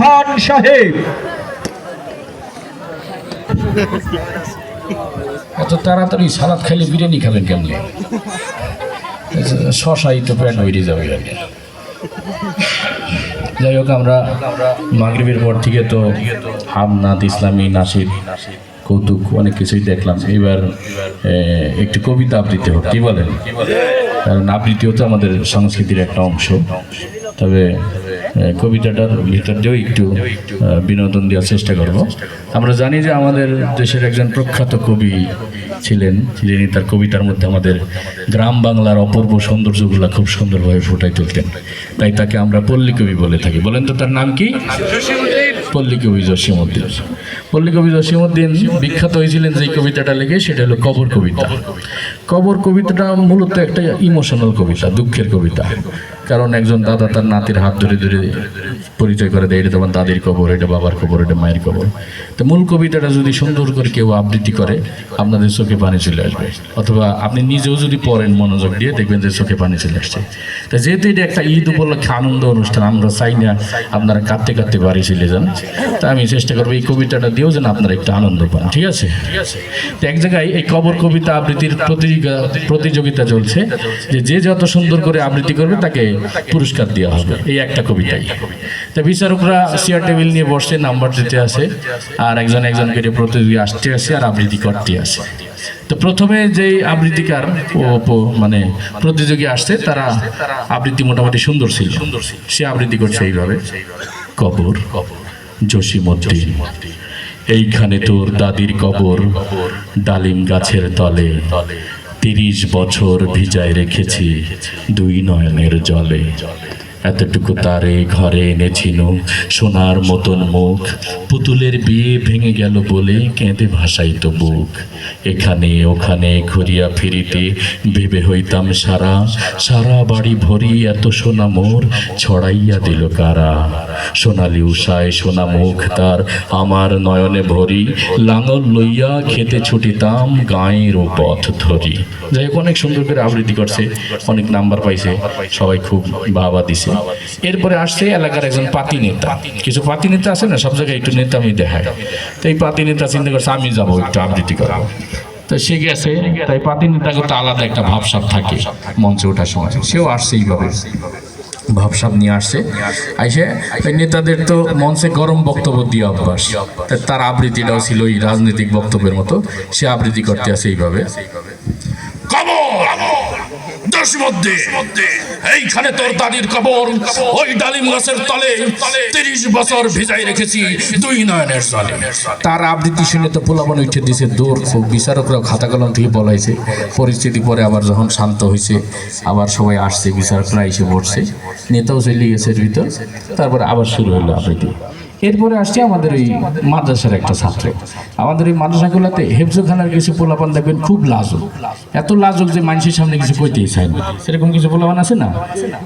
খান সাহেব। এত তাড়াতাড়ি সালাদ খাইলে বিরিয়ানি খাবেন কেমনি? শশাই তো প্যান্ট বেরিয়ে যাবে কি। যাই হোক, আমরা মাগরিবের পর থেকে তো হামনাথ ইসলামী, নাসির, কৌতুক অনেক কিছুই দেখলাম। এবার একটি কবিতা আবৃত্তি হোক, কি বলেন? কারণ আবৃত্তিও তো আমাদের সংস্কৃতির একটা অংশ। তবে কবিতাটার ভিতর দিয়েও একটু বিনোদন দেওয়ার চেষ্টা করব। আমরা জানি যে আমাদের দেশের একজন প্রখ্যাত কবি ছিলেন, যিনি তার কবিতার মধ্যে আমাদের গ্রাম বাংলার অপূর্ব সৌন্দর্যগুলো খুব সুন্দরভাবে ফুটাই তুলতেন। তাই তাকে আমরা পল্লী কবি বলে থাকি। বলেন তো তার নাম কি? পল্লী কবি জসিমুদ্দিন পল্লী কবি জসিমুদ্দিন বিখ্যাত হয়েছিলেন যে কবিতাটা লিখে, সেটা হলো কবর কবিতা। কবর কবিতাটা মূলত একটা ইমোশনাল কবিতা, দুঃখের কবিতা। কারণ একজন দাদা তার নাতির হাত ধরে ধরে পরিচয় করে দেয়, এটা তোমার দাদির কবর, এটা বাবার কবর, এটা মায়ের কবর। তো মূল কবিতাটা যদি সুন্দর করে কেউ আবৃত্তি করে, আপনাদের চোখে পানি চলে আসবে। অথবা আপনি নিজেও যদি পড়েন, মনোযোগ দিয়ে দেখবেন যে চোখে পানি চলে আসছে। তো যেহেতু এটা একটা ঈদ উপলক্ষে আনন্দ অনুষ্ঠান, আমরা চাই না আপনারা কাঁদতে কাঁদতে বাড়ি চলে যান। তা আমি চেষ্টা করব এই কবিতাটা দিয়েও যেন আপনারা একটু আনন্দ পান, ঠিক আছে? তো এক জায়গায় এই কবর কবিতা আবৃত্তির প্রতিযোগিতা প্রতিযোগিতা চলছে, যে যে যত সুন্দর করে আবৃত্তি করবে, তাকে পুরস্কার দেওয়া হবে। এই একটা কবিতাই। তো বিচারকরা চেয়ার টেবিল নিয়ে বসে নাম্বার দিতে আসে আর একজন একজন করে প্রতিযোগী আসতে আসে আর আবৃত্তি করতে আসে। তো প্রথমে যে আবৃত্তিকার ও- মানে প্রতিযোগী আসছে তারা আবৃত্তি মোটামুটি সুন্দর ছিল। সে আবৃত্তি করছে এইভাবে। কবর জসিমুদ্দিন এইখানে তোর দাদির কবর ডালিম গাছের তলে। তিরিশ বছর ভিজায় রেখেছি দুই নয়নের জলে। এতটুকু তারে ঘরে এনেছিল। সোনার মতন মুখ, পুতুলের বিয়ে ভেঙে গেল বলে কেঁদে ভাসাইত বুক। এখানে ওখানে ঘুরিয়া ফিরিতে ভেবে হইতাম সারা সারা বাড়ি ভরি এত সোনা মোর ছড়াইয়া দিল কারা। সোনালি উষায় সোনা মুখ তার আমার নয়নে ভরি, লাঙল লইয়া খেতে ছুটিতাম গাঁয়ের ও পথ ধরি। যাই অনেক সুন্দর করে আবৃত্তি করছে, অনেক নাম্বার পাইছে, সবাই খুব বাবা দিছে। এরপরে আসছে এলাকার একজন পাতি নেতা। কিছু পাতি নেতা আছে না, সব জায়গায় একটু নেতা আমি দেখায় তো এই পাতি নেতা চিন্তা করছে, আমি যাব, একটু আবৃত্তি করব। তো সে গেছে, তাই পাতি নেতাকে তো আলাদা একটা ভাবসাব থাকে মঞ্চে ওঠার সময়। সেও আসছে এইভাবে। ভাবসাব নিয়ে আসছে। আইসে নেতাদের তো মঞ্চে গরম বক্তব্য দিয়ে অভ্যাস। তার আবৃত্তিটাও ছিল ওই রাজনৈতিক বক্তব্যের মতো। সে আবৃত্তি করতে আসে এইভাবে। কবর দশমধ্যে। এইখানে তোর দাদির কবর, ওই ডালিম গাছের তলে তিরিশ বছর ভিজাই রেখেছি দুই নয়নের তার আবৃত্তি শুনে তো পোলাপন উঠে দিছে দৌড় খুব বিচারকরাও খাতা কলম থেকে বলাইছে, পরিস্থিতি পরে আবার যখন শান্ত হয়েছে আবার সবাই আসছে, বিচারকরা এসে বসছে। নেতাও চলে গেছে ভিতর, তারপরে আবার শুরু হলো আবৃত্তি। এরপরে আসছে আমাদের ওই মাদ্রাসার একটা ছাত্র। আমাদের ওই মাদ্রাসাগুলোতে হেফজোখানার কিছু পোলাপান দেখবেন খুব লাজুক। এত লাজুক যে মানুষের সামনে কিছু কইতেই চায় না। সেরকম কিছু পোলাপান আছে না?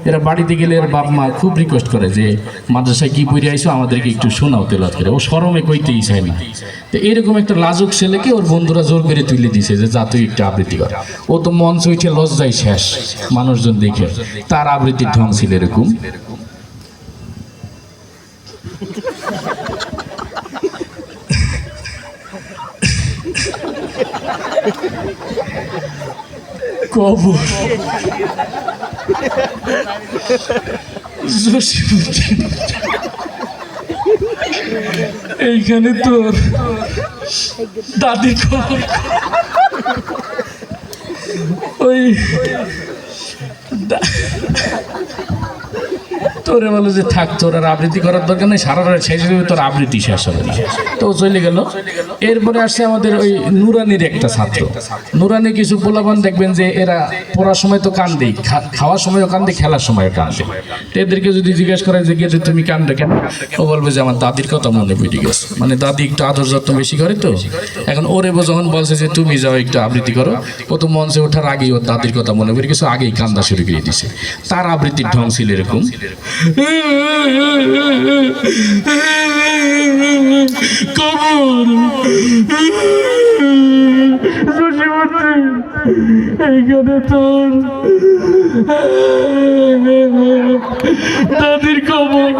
এরা বাড়িতে গেলে এর বাপ মা খুব রিকোয়েস্ট করে যে, মাদ্রাসায় কি পড়ে আইসো আমাদেরকে একটু শোনাও তেলাত করে। ও সরমে কইতেই চায় না। তো এরকম একটা লাজুক ছেলেকে ওর বন্ধুরা জোর করে তুলে দিছে যে, যা, তুই একটু আবৃত্তি কর। ও তো মঞ্চ উঠে লজ্জায় শেষ মানুষজন দেখে। তার আবৃত্তির ঢং ছিল এরকম। কবর জসীমউদ্দিন। এইখানে তোর দাদি কবর ওই দা- তোরে বলে যে থাক, তোর আর আবৃত্তি করার দরকার নেই, সারা রাত শেষ হবে তোর আবৃত্তি শেষ হবে না। তো চলে গেল। এরপরে আসছে আমাদের ওই নুরানির একটা ছাত্র। নুরানি কিছু পোলাপান দেখবেন যে এরা পড়ার সময় তো কান্দে খাওয়ার সময়ও কান্দে, খেলার সময়ও কান্দে। তো এদেরকে যদি জিজ্ঞেস করে যে গিয়ে তুমি কেন? ও বলবে যে, আমার দাদির কথা মনে পড়ে গেছে। মানে দাদি একটু আদর যত্ন বেশি করে তো। এখন ওরে যখন বলছে যে, তুমি যাও একটু আবৃত্তি করো। ও তো মঞ্চে ওঠার আগেই ওর দাদির কথা মনে পড়ে গেছে, আগেই কান্দা শুরু করে দিছে। তার আবৃত্তির ঢং ছিল এরকম। কবর এইখানে তোর দাদির কবর।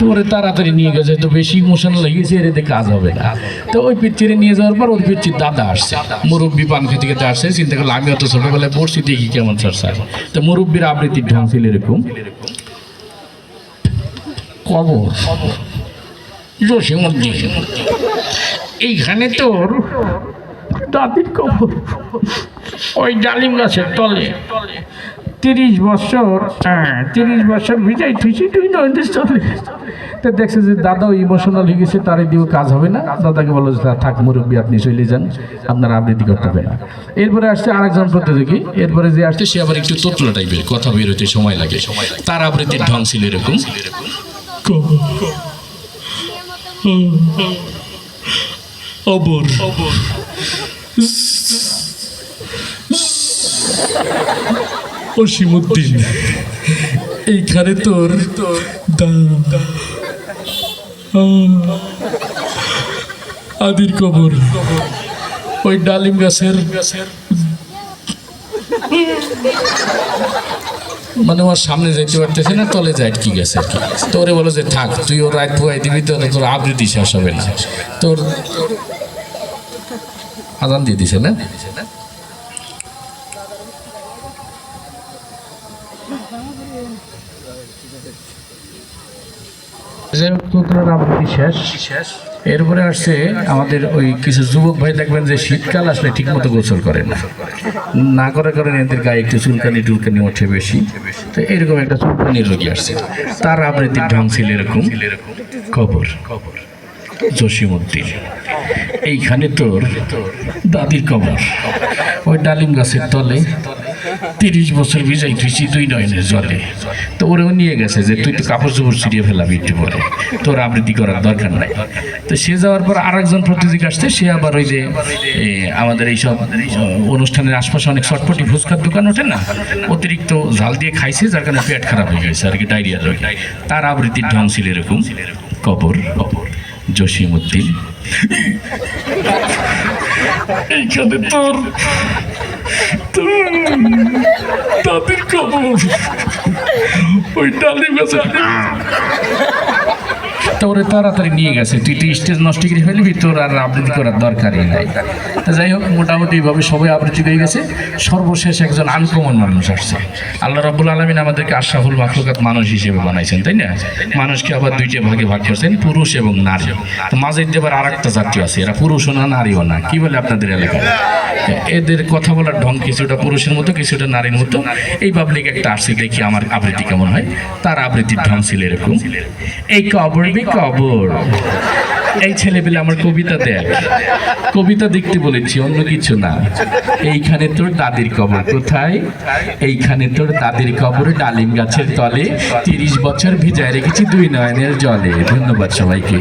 তোরে তাড়াতাড়ি নিয়ে গেছে, তো বেশি ইমোশনাল লেগেছে এর কাজ হবে না। তো ওই পিচ্ছিরে নিয়ে যাওয়ার পর ওই পিচ্ছির দাদা আসছে। মুরব্বী পান খেতে খেতে আসছে, চিন্তা করলে, আমি অত ছোটবেলায় পড়ছি, দেখি কেমন চর্চা তো মুরব্বীর আবৃত্তির ঢং ছিল এরকম। কবর। জসিমুদ্দিন এইখানে তোর দাদির কবর। ওই ডালিম গাছের তলে। তিরিশ বছর হ্যাঁ তিরিশ বছর বিজয় থুইছি তুই নয়নের চলে তো দেখছে যে দাদা ইমোশনাল হয়ে গেছে, তার দিও কাজ হবে না। দাদাকে বলো যে থাক, মুরব্বী, আপনি চলে যান, আপনার আবৃত্তি করতে হবে না। এরপরে আসছে আরেকজন প্রতিযোগী, এরপরে যে আসছে, সে আবার একটু তোতলা টাইপের কথা বের হতে সময় লাগে। তার আবৃত্তির ঢং ছিল এরকম। অবর। অসীমুদ্দিন এইখানে তোর আদির কবর। ওই ডালিম গাছের মানে ওর সামনে যাইতে পারতেছে না, তলে যায় কি গেছে আর কি। তোরে বলো যে থাক, তুই ওর রাত পুয়াই দিবি তো তোর আবৃত্তি শেষ হবে না। তোর আদান দিয়ে দিছে না? এরপরে আসছে আমাদের ওই কিছু যুবক ভাই দেখবেন যে শীতকাল আসলে ঠিক মতো গোসল করে না। না করে করেন এদের গায়ে একটু চুলকানি টুলকানি ওঠে বেশি। তো এরকম একটা চুলকানির রোগী আসছে। তার আবৃত্তির ঢং ছিল এরকম খবর জসিমুদ্দিন এইখানে তোর দাদির কবর। ওই ডালিম গাছের তলে তিরিশ বছর ভিজাই তুইছি তুই নয়নের জলে। তো ওরেও নিয়ে গেছে যে, তুই তো কাপড় চোপড় ছিঁড়িয়ে ফেলাবি একটু পরে তোর আবৃত্তি করার দরকার নাই। তো সে যাওয়ার পর আর একজন প্রতিযোগী আসছে, সে আবার ওই যে আমাদের এইসব অনুষ্ঠানের আশপাশে অনেক চটপটি ফুচকার দোকান ওঠে না? অতিরিক্ত ঝাল দিয়ে খাইছে, যার কারণে পেট খারাপ হয়ে গেছে, আর কি ডায়রিয়া রোগ। তার আবৃত্তির ঢং ছিল এরকম, কবর জসিমুদ্দিন এইখানে তোর তোর দাদির কবর ওই ডালিম তোরে তাড়াতাড়ি নিয়ে গেছে। তুই তো স্টেজ নষ্ট করে ফেলবি, তোর আর আবৃত্তি করার দরকারই নাই। তা যাই হোক, মোটামুটি এইভাবে সবাই আবৃত্তি হয়ে গেছে। সর্বশেষ একজন আনকমন মানুষ আসছে। আল্লাহ রাব্বুল আলমিন আমাদেরকে আশরাফুল মাখলুকাত মানুষ হিসেবে বানাইছেন, তাই না? মানুষকে আবার দুইটা ভাগে ভাগ করছেন, পুরুষ এবং নারী। তো মাঝে দেবার আর একটা জাতীয় আছে, এরা পুরুষও না, নারীও না। কি বলে আপনাদের এলাকায়? এদের কথা বলার ঢং কিছুটা পুরুষের মতো, কিছুটা নারীর মতো। এই পাবলিক একটা আসছে দেখি, আমার আবৃত্তি কেমন হয়? তার আবৃত্তির ঢং ছিল এরকম। এই কবর বি কবর। এই ছেলেবেলে আমার কবিতা দেখ। কবিতা দেখতে বলেছি, অন্য কিছু না। এইখানে তোর দাদির কবর কোথায়? এইখানে তোর দাদির কবর ডালিম গাছের তলে তিরিশ বছর ভিজায় রেখেছি দুই নয়নের জলে। ধন্যবাদ সবাইকে।